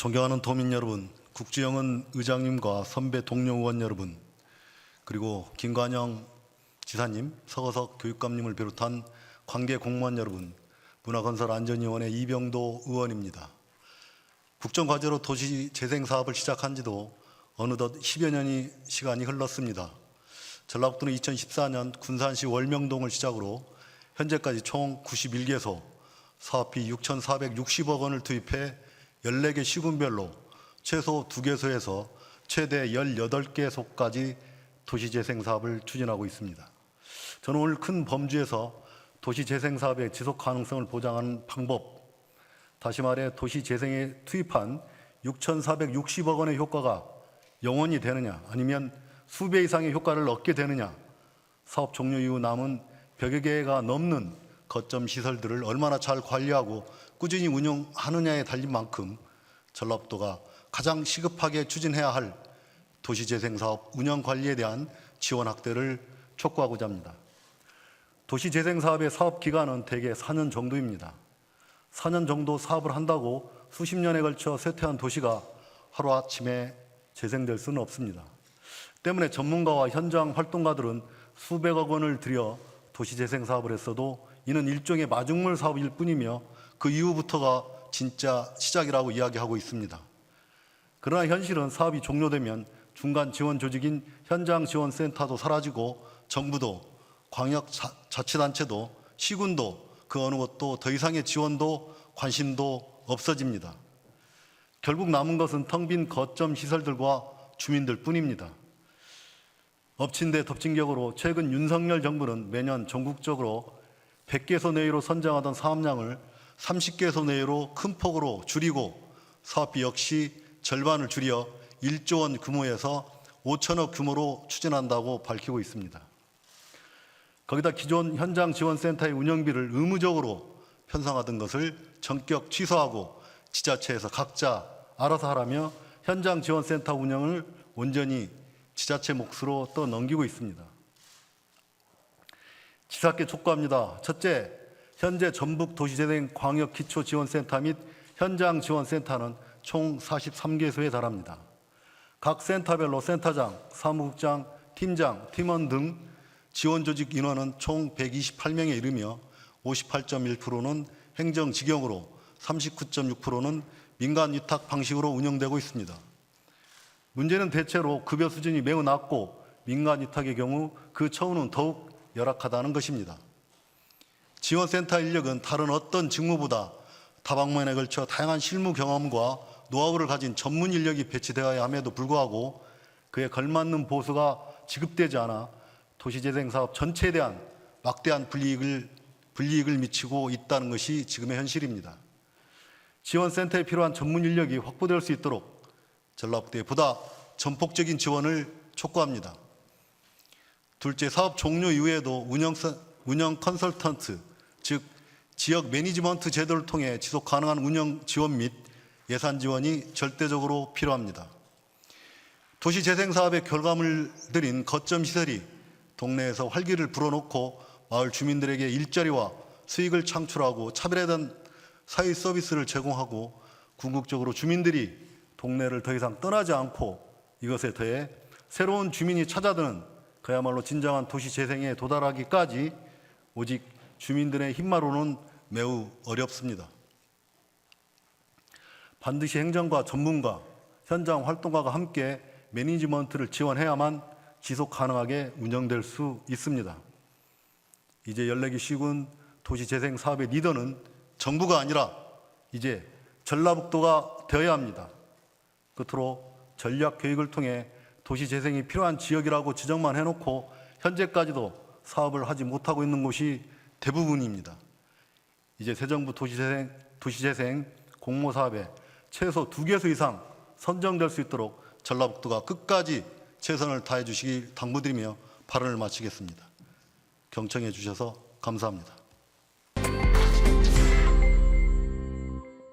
존경하는 도민 여러분, 국주영은 의장님과 선배 동료 의원 여러분, 그리고 김관영 지사님, 서거석 교육감님을 비롯한 관계 공무원 여러분, 문화건설안전위원회 이병도 의원입니다. 국정과제로 도시 재생 사업을 시작한 지도 어느덧 10여 년이 시간이 흘렀습니다. 전라북도는 2014년 군산시 월명동을 시작으로 현재까지 총 91개소 사업비 6,460억 원을 투입해 14개 시군별로 최소 2개소에서 최대 18개소까지 도시재생 사업을 추진하고 있습니다. 저는 오늘 큰 범주에서 도시재생 사업의 지속 가능성을 보장하는 방법, 다시 말해 도시재생에 투입한 6,460억 원의 효과가 영원히 되느냐, 아니면 수배 이상의 효과를 얻게 되느냐, 사업 종료 이후 남은 100여 개가 넘는 거점 시설들을 얼마나 잘 관리하고 꾸준히 운영하느냐에 달린 만큼 전라북도가 가장 시급하게 추진해야 할 도시재생 사업 운영 관리에 대한 지원 확대를 촉구하고자 합니다. 도시재생 사업의 사업 기간은 대개 4년 정도입니다. 4년 정도 사업을 한다고 수십 년에 걸쳐 쇠퇴한 도시가 하루아침에 재생될 수는 없습니다. 때문에 전문가와 현장 활동가들은 수백억 원을 들여 도시재생 사업을 했어도 이는 일종의 마중물 사업일 뿐이며 그 이후부터가 진짜 시작이라고 이야기하고 있습니다. 그러나 현실은 사업이 종료되면 중간 지원 조직인 현장 지원 센터도 사라지고 정부도 광역 자- 자치단체도 시군도 그 어느 것도 더 이상의 지원도 관심도 없어집니다. 결국 남은 것은 텅 빈 거점 시설들과 주민들 뿐입니다. 엎친 데 덮친 격으로 최근 윤석열 정부는 매년 전국적으로 100개소 내외로 선정하던 사업량을 30개소 내외로 큰 폭으로 줄이고 사업비 역시 절반을 줄여 1조 원 규모에서 5천억 규모로 추진한다고 밝히고 있습니다. 거기다 기존 현장 지원센터의 운영비를 의무적으로 편성하던 것을 전격 취소하고 지자체에서 각자 알아서 하라며 현장 지원센터 운영을 온전히 지자체 몫으로 떠넘기고 있습니다. 지사께 촉구합니다. 첫째, 현재 전북 도시재생 광역 기초 지원센터 및 현장 지원센터는 총 43개소에 달합니다. 각 센터별로 센터장, 사무국장, 팀장, 팀원 등 지원 조직 인원은 총 128명에 이르며 58.1%는 행정 직영으로 39.6%는 민간 위탁 방식으로 운영되고 있습니다. 문제는 대체로 급여 수준이 매우 낮고 민간 위탁의 경우 그 처우는 더욱 열악하다는 것입니다. 지원센터 인력은 다른 어떤 직무보다 다방면에 걸쳐 다양한 실무 경험과 노하우를 가진 전문 인력이 배치되어야 함에도 불구하고 그에 걸맞는 보수가 지급되지 않아 도시재생 사업 전체에 대한 막대한 불이익을, 불이익을 미치고 있다는 것이 지금의 현실입니다. 지원센터에 필요한 전문 인력이 확보될 수 있도록 전라북도에 보다 전폭적인 지원을 촉구합니다. 둘째, 사업 종료 이후에도 운영, 운영 컨설턴트, 즉 지역 매니지먼트 제도를 통해 지속 가능한 운영 지원 및 예산 지원이 절대적으로 필요합니다. 도시 재생 사업의 결과물들인 거점 시설이 동네에서 활기를 불어넣고 마을 주민들에게 일자리와 수익을 창출하고 차별화된 사회 서비스를 제공하고 궁극적으로 주민들이 동네를 더 이상 떠나지 않고 이것에 더해 새로운 주민이 찾아드는 그야말로 진정한 도시 재생에 도달하기까지 오직 주민들의 힘만으로는 매우 어렵습니다. 반드시 행정과 전문가, 현장 활동가가 함께 매니지먼트를 지원해야만 지속 가능하게 운영될 수 있습니다. 이제 연례기 시군 도시재생 사업의 리더는 정부가 아니라 이제 전라북도가 되어야 합니다. 끝으로 전략 계획을 통해 도시재생이 필요한 지역이라고 지정만 해놓고 현재까지도 사업을 하지 못하고 있는 곳이 대부분입니다. 이제 새 정부 도시재생, 도시재생 공모 사업에 최소 두 개소 이상 선정될 수 있도록 전라북도가 끝까지 최선을 다해 주시길 당부드리며 발언을 마치겠습니다. 경청해 주셔서 감사합니다.